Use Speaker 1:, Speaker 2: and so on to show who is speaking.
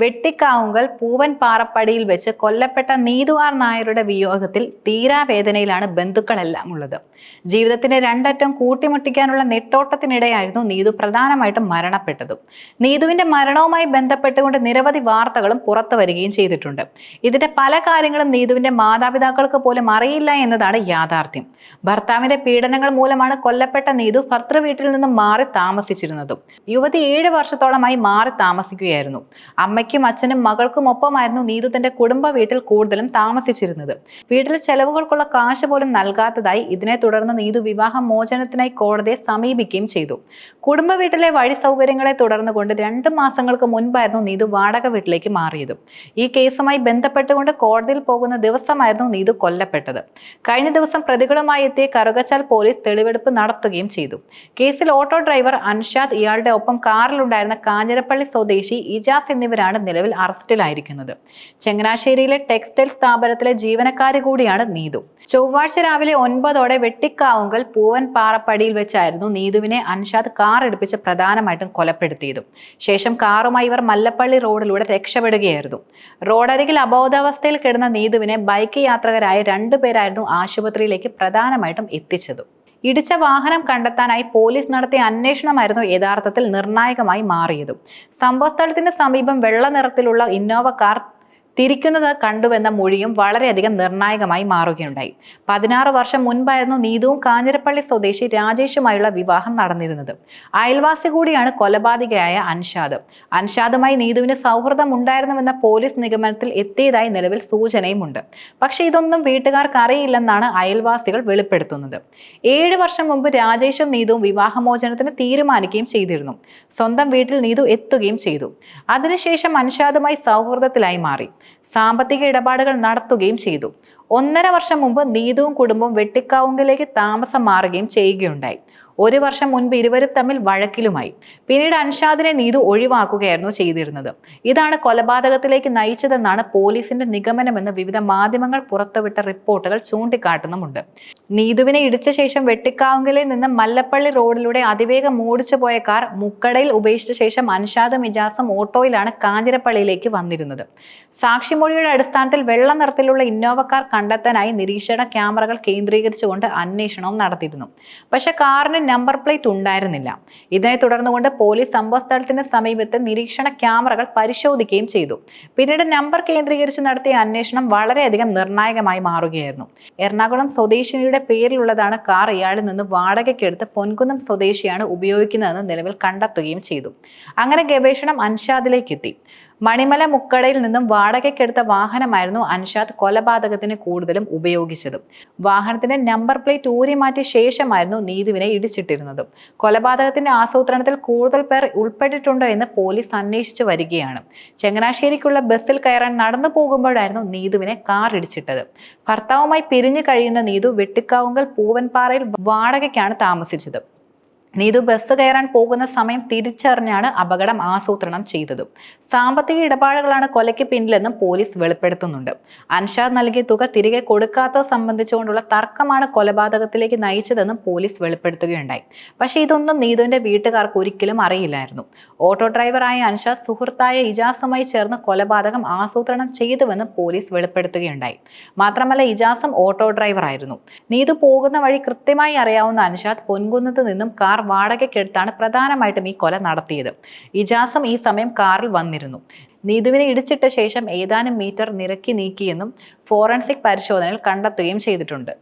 Speaker 1: വെട്ടിക്കാവുങ്കൽ പൂവൻ പാറപ്പടിയിൽ വെച്ച് കൊല്ലപ്പെട്ട നീതുവാർ നായരുടെ വിയോഗത്തിൽ തീരാവേദനയിലാണ് ബന്ധുക്കളെല്ലാം ഉള്ളത്. ജീവിതത്തിന്റെ രണ്ടറ്റം കൂട്ടിമുട്ടിക്കാനുള്ള നെട്ടോട്ടത്തിനിടെയായിരുന്നു നീതു പ്രധാനമായിട്ടും മരണപ്പെട്ടതും. നീതുവിന്റെ മരണവുമായി ബന്ധപ്പെട്ടുകൊണ്ട് നിരവധി വാർത്തകളും പുറത്തു വരികയും ചെയ്തിട്ടുണ്ട്. ഇതിന്റെ പല കാര്യങ്ങളും നീതുവിന്റെ മാതാപിതാക്കൾക്ക് പോലും അറിയില്ല എന്നതാണ് യാഥാർത്ഥ്യം. ഭർത്താവിന്റെ പീഡനങ്ങൾ മൂലമാണ് കൊല്ലപ്പെട്ട നീതു ഭർത്തൃ വീട്ടിൽ നിന്നും മാറി താമസിച്ചിരുന്നതും. യുവതി ഏഴ് വർഷത്തോളമായി മാറി താമസിക്കുകയായിരുന്നു. അമ്മയ്ക്കും അച്ഛനും മകൾക്കും ഒപ്പമായിരുന്നു നീതു തന്റെ കുടുംബ വീട്ടിൽ കൂടുതലും താമസിച്ചിരുന്നത്. വീട്ടിൽ ചെലവുകൾക്കുള്ള കാശ് പോലും നൽകാത്തതായി ഇതിനെ തുടർന്ന് നീതു വിവാഹ മോചനത്തിനായി കോടതിയെ സമീപിക്കുകയും ചെയ്തു. കുടുംബ വീട്ടിലെ വഴി സൗകര്യങ്ങളെ തുടർന്ന് കൊണ്ട് രണ്ട് മാസങ്ങൾക്ക് മുൻപായിരുന്നു നീതു വാടക വീട്ടിലേക്ക് മാറിയത്. ഈ കേസുമായി ബന്ധപ്പെട്ടുകൊണ്ട് കോടതിയിൽ പോകുന്ന ദിവസമായിരുന്നു നീതു കൊല്ലപ്പെട്ടത്. കഴിഞ്ഞ ദിവസം പ്രതികളുമായി എത്തിയ കറുകച്ചാൽ പോലീസ് തെളിവെടുപ്പ് നടത്തുകയും ചെയ്തു. കേസിൽ ഓട്ടോ ഡ്രൈവർ അൻഷാദ് ഇയാളുടെ ഒപ്പം കാറിലുണ്ടായിരുന്ന കാഞ്ഞിരപ്പള്ളി സ്വദേശി ഇജാസ് എന്നിവരാണ് നിലവിൽ അറസ്റ്റിലായിരിക്കുന്നത്. ചങ്ങനാശ്ശേരിയിലെ ടെക്സ്റ്റൈൽ സ്ഥാപനത്തിലെ ജീവനക്കാരി കൂടിയാണ് നീതു. ചൊവ്വാഴ്ച രാവിലെ ഒൻപതോടെ വെട്ടിക്കാവുങ്കൽ പൂവൻ പാറപ്പടിയിൽ വെച്ചായിരുന്നു നീതുവിനെ അൻഷാദ് കാർ എടുപ്പിച്ച് പ്രധാനമായിട്ടും കൊലപ്പെടുത്തിയതും. ശേഷം കാറുമായി ഇവർ മല്ലപ്പള്ളി റോഡിലൂടെ രക്ഷപ്പെടുകയായിരുന്നു. റോഡരികിൽ അബോധാവസ്ഥയിൽ കിടന്ന നീതുവിനെ ബൈക്ക് യാത്രകരായ രണ്ടുപേരായിരുന്നു ആശുപത്രിയിലേക്ക് പ്രധാനമായിട്ടും എത്തിച്ചതും. ഇടിച്ച വാഹനം കണ്ടെത്താനായി പോലീസ് നടത്തിയ അന്വേഷണമായിരുന്നു യഥാർത്ഥത്തിൽ നിർണായകമായി മാറിയതും. സംഭവസ്ഥലത്തിന് സമീപം വെള്ള നിറത്തിലുള്ള ഇന്നോവ കാർ തിരിക്കുന്നത് കണ്ടുവെന്ന മൊഴിയും വളരെയധികം നിർണായകമായി മാറുകയുണ്ടായി. പതിനാറ് വർഷം മുൻപായിരുന്നു നീതുവും കാഞ്ഞിരപ്പള്ളി സ്വദേശി രാജേഷുമായുള്ള വിവാഹം നടന്നിരുന്നത്. അയൽവാസി കൂടിയാണ് കൊലപാതകയായ അൻഷാദ്. അൻഷാദുമായി നീതുവിന് സൗഹൃദം ഉണ്ടായിരുന്നുവെന്ന പോലീസ് നിഗമനത്തിൽ എത്തിയതായി നിലവിൽ സൂചനയുമുണ്ട്. പക്ഷേ ഇതൊന്നും വീട്ടുകാർക്ക് അറിയില്ലെന്നാണ് അയൽവാസികൾ വെളിപ്പെടുത്തുന്നത്. ഏഴ് വർഷം മുമ്പ് രാജേഷും നീതുവും വിവാഹമോചനത്തിന് തീരുമാനിക്കുകയും ചെയ്തിരുന്നു. സ്വന്തം വീട്ടിൽ നീതു എത്തുകയും ചെയ്തു. അതിനുശേഷം അൻഷാദുമായി സൗഹൃദത്തിലായി മാറി. സാമ്പത്തിക ഇടപാടുകൾ നടത്തുകയും ചെയ്തു. ഒന്നര വർഷം മുമ്പ് നീതുവും കുടുംബവും വെട്ടിക്കാവുങ്കിലേക്ക് താമസം മാറുകയും ചെയ്യുകയുണ്ടായി. ഒരു വർഷം മുൻപ് ഇരുവരും തമ്മിൽ വഴക്കിലുമായി. പിന്നീട് അൻഷാദിനെ നീതു ഒഴിവാക്കുകയായിരുന്നു ചെയ്തിരുന്നത്. ഇതാണ് കൊലപാതകത്തിലേക്ക് നയിച്ചതെന്നാണ് പോലീസിന്റെ നിഗമനമെന്ന് വിവിധ മാധ്യമങ്ങൾ പുറത്തുവിട്ട റിപ്പോർട്ടുകൾ ചൂണ്ടിക്കാട്ടുന്നുമുണ്ട്. നീതുവിനെ ഇടിച്ച ശേഷം വെട്ടിക്കാവുങ്കലിൽ നിന്ന് മല്ലപ്പള്ളി റോഡിലൂടെ അതിവേഗം ഓടിച്ചു പോയ കാർ മുക്കടയിൽ ഉപേക്ഷിച്ച ശേഷം അൻഷാദും ഇജാസും ഓട്ടോയിലാണ് കാഞ്ഞിരപ്പള്ളിയിലേക്ക് വന്നിരുന്നത്. സാക്ഷിമൊഴിയുടെ അടിസ്ഥാനത്തിൽ വെള്ള നിറത്തിലുള്ള ഇന്നോവ കാർ കണ്ടെത്താനായി നിരീക്ഷണ ക്യാമറകൾ കേന്ദ്രീകരിച്ചുകൊണ്ട് അന്വേഷണവും നടത്തിയിരുന്നു. പക്ഷെ കാറിന് നമ്പർ പ്ലേറ്റ് ഉണ്ടായിരുന്നില്ല. ഇതിനെ തുടർന്നുകൊണ്ട് പോലീസ് സംഭവസ്ഥലത്തിന് സമീപത്ത് നിരീക്ഷണ ക്യാമറകൾ പരിശോധിക്കുകയും ചെയ്തു. പിന്നീട് നമ്പർ കേന്ദ്രീകരിച്ച് നടത്തിയ അന്വേഷണം വളരെയധികം നിർണായകമായി മാറുകയായിരുന്നു. എറണാകുളം സ്വദേശിനിയുടെ പേരിലുള്ളതാണ് കാർ ഇയാളിൽ നിന്ന് വാടകയ്ക്കെടുത്ത് പൊൻകുന്നം സ്വദേശിയാണ് ഉപയോഗിക്കുന്നതെന്ന് നിലവിൽ കണ്ടെത്തുകയും ചെയ്തു. അങ്ങനെ ഗവേഷണം അൻഷാദിലേക്ക് എത്തി. മണിമല മുക്കടയിൽ നിന്നും വാടകയ്ക്കെടുത്ത വാഹനമായിരുന്നു അൻഷാദ് കൊലപാതകത്തിന് കൂടുതലും ഉപയോഗിച്ചത്. വാഹനത്തിന്റെ നമ്പർ പ്ലേറ്റ് ഊരി മാറ്റിയ ശേഷമായിരുന്നു നീതുവിനെ ഇടിച്ചിട്ടിരുന്നത്. കൊലപാതകത്തിന്റെ ആസൂത്രണത്തിൽ കൂടുതൽ പേർ ഉൾപ്പെട്ടിട്ടുണ്ടോ എന്ന് പോലീസ് അന്വേഷിച്ചു വരികയാണ്. ചങ്ങനാശ്ശേരിക്കുള്ള ബസ്സിൽ കയറാൻ നടന്നു പോകുമ്പോഴായിരുന്നു നീതുവിനെ കാർ ഇടിച്ചിട്ടത്. ഭർത്താവുമായി പിരിഞ്ഞു കഴിയുന്ന നീതു വെട്ടിക്കാവുങ്കൽ പൂവൻപാറയിൽ വാടകയ്ക്കാണ് താമസിച്ചത്. നീതു ബസ് കയറാൻ പോകുന്ന സമയം തിരിച്ചറിഞ്ഞാണ് അപകടം ആസൂത്രണം ചെയ്തത്. സാമ്പത്തിക ഇടപാടുകളാണ് കൊലയ്ക്ക് പിന്നിലെന്നും പോലീസ് വെളിപ്പെടുത്തുന്നുണ്ട്. അൻഷാദ് നൽകിയ തുക തിരികെ കൊടുക്കാത്തത് സംബന്ധിച്ചുകൊണ്ടുള്ള തർക്കമാണ് കൊലപാതകത്തിലേക്ക് നയിച്ചതെന്നും പോലീസ് വെളിപ്പെടുത്തുകയുണ്ടായി. പക്ഷേ ഇതൊന്നും നീതുവിന്റെ വീട്ടുകാർക്ക് ഒരിക്കലും അറിയില്ലായിരുന്നു. ഓട്ടോ ഡ്രൈവറായ അൻഷാദ് സുഹൃത്തായ ഇജാസുമായി ചേർന്ന് കൊലപാതകം ആസൂത്രണം ചെയ്തുവെന്നും പോലീസ് വെളിപ്പെടുത്തുകയുണ്ടായി. മാത്രമല്ല ഇജാസും ഓട്ടോ ഡ്രൈവറായിരുന്നു. നീതു പോകുന്ന വഴി കൃത്യമായി അറിയാവുന്ന അൻഷാദ് പൊൻകുന്നത്ത് നിന്നും കാർ വാടകയ്ക്കെടുത്താണ് പ്രധാനമായിട്ടും ഈ കൊല നടത്തിയത്. ഇജാസും ഈ സമയം കാറിൽ വന്നിരുന്നു. നീതുവിനെ ഇടിച്ചിട്ട ശേഷം ഏതാനും മീറ്റർ നിരക്കി നീക്കിയെന്നും ഫോറൻസിക് പരിശോധനയിൽ കണ്ടെത്തുകയും ചെയ്തിട്ടുണ്ട്.